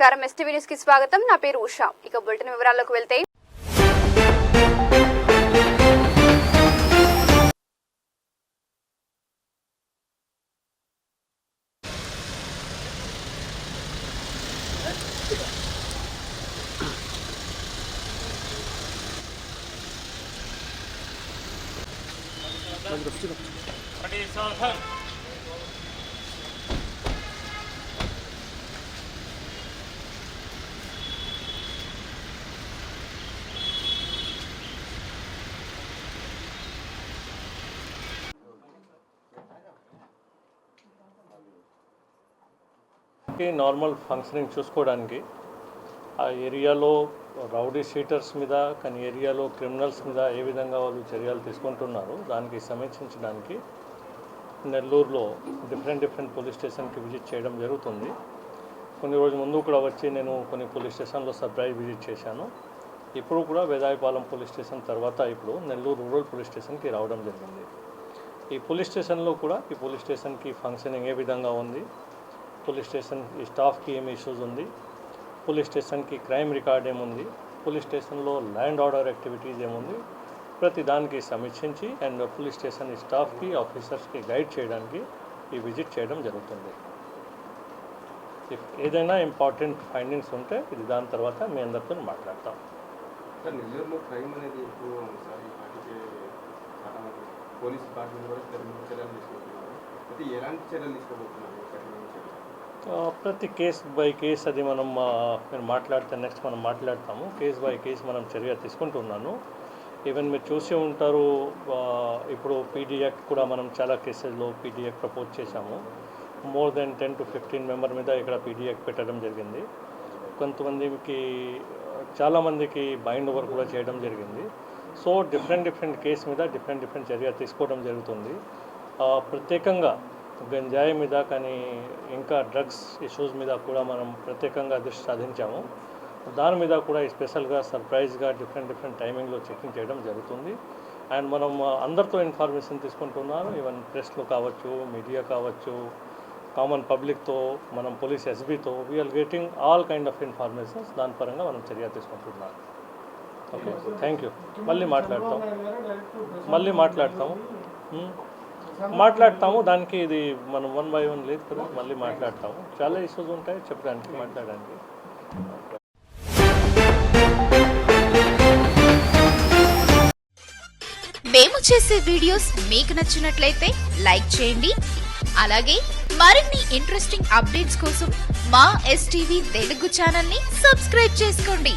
నమస్కారం. ఎస్టీవీ న్యూస్కి స్వాగతం. నా పేరు ఉషా. ఇక బులెటిన్ వివరాల్లోకి వెళ్తే ప్రతి సంవత్సరం నార్మల్ ఫంక్షనింగ్ చూసుకోవడానికి ఆ ఏరియాలో రౌడీ షీటర్స్ మీద కానీ ఏరియాలో క్రిమినల్స్ మీద ఏ విధంగా వాళ్ళు చర్యలు తీసుకుంటున్నారు దానికి సమీక్షించడానికి నెల్లూరులో డిఫరెంట్ డిఫరెంట్ పోలీస్ స్టేషన్కి విజిట్ చేయడం జరుగుతుంది. కొన్ని రోజుల ముందు కూడా వచ్చి నేను కొన్ని పోలీస్ స్టేషన్లో సర్ప్రైజ్ విజిట్ చేశాను. ఇప్పుడు కూడా వేదాయపాలెం పోలీస్ స్టేషన్ తర్వాత ఇప్పుడు నెల్లూరు రూరల్ పోలీస్ స్టేషన్కి రావడం జరిగింది. ఈ పోలీస్ స్టేషన్లో కూడా ఈ పోలీస్ స్టేషన్కి ఫంక్షనింగ్ ఏ విధంగా ఉంది? పోలీస్ స్టేషన్ ఈ స్టాఫ్కి ఏమి ఇష్యూస్ ఉంది? పోలీస్ స్టేషన్కి క్రైమ్ రికార్డ్ ఏముంది? పోలీస్ స్టేషన్లో ల్యాండ్ ఆర్డర్ యాక్టివిటీస్ ఏముంది? ప్రతి దానికి సమీక్షించి అండ్ పోలీస్ స్టేషన్ స్టాఫ్కి ఆఫీసర్స్కి గైడ్ చేయడానికి ఈ విజిట్ చేయడం జరుగుతుంది. ఇఫ్ ఏదైనా ఇంపార్టెంట్ ఫైండింగ్స్ ఉంటే ఇది దాని తర్వాత మీ అందరితో మాట్లాడతాం. క్రైమ్ అనేది పోలీస్ ఎలాంటి చర్యలు తీసుకోబోతున్నారు? ప్రతి కేస్ బై కేస్ అది మనం మీరు మాట్లాడితే నెక్స్ట్ మనం మాట్లాడతాము. కేస్ బై కేస్ మనం చర్య తీసుకుంటున్నాను. ఈవెన్ మీరు చూసి ఉంటారు ఇప్పుడు పీడీఎక్ కూడా మనం చాలా కేసెస్లో పీడీఎక్ ప్రపోజ్ చేశాము. More than ten to fifteen member మీద ఇక్కడ పీడీఎక్ పెట్టడం జరిగింది. కొంతమందికి చాలామందికి బైండ్ ఓవర్ కూడా చేయడం జరిగింది. సో డిఫరెంట్ డిఫరెంట్ కేసు మీద డిఫరెంట్ డిఫరెంట్ చర్య తీసుకోవడం జరుగుతుంది. ప్రత్యేకంగా గంజాయి మీద కానీ ఇంకా డ్రగ్స్ ఇష్యూస్ మీద కూడా మనం ప్రత్యేకంగా దృష్టి సాధించాము. దాని మీద కూడా స్పెషల్గా సర్ప్రైజ్గా డిఫరెంట్ డిఫరెంట్ టైమింగ్లో చెకింగ్ చేయడం జరుగుతుంది. అండ్ మనం అందరితో ఇన్ఫర్మేషన్ తీసుకుంటున్నాను. ఈవెన్ ప్రెస్లో కావచ్చు మీడియా కావచ్చు కామన్ పబ్లిక్తో మనం police ఎస్బీతో we are getting all kind of informations దాని పరంగా మనం చర్య తీసుకుంటున్నాం ఓకే థ్యాంక్ యూ మళ్ళీ మాట్లాడతాం. మళ్ళీ మాట్లాడతాము. Hmm? మాట్లాడతాము. దానికి ఇది మనం వన్ బై వన్ లేదు కదా మళ్ళీ మాట్లాడతాము. చాలా ఇష్యూస్ ఉంటాయి చెప్పడానికి మాట్లాడడానికి. మేము చేసే వీడియోస్ మీకు నచ్చినట్లయితే లైక్ చేయండి. అలాగే మరిన్ని ఇంట్రెస్టింగ్ అప్డేట్స్ కోసం మా ఎస్టీవీ తెలుగు ఛానల్ని సబ్స్క్రైబ్ చేసుకోండి.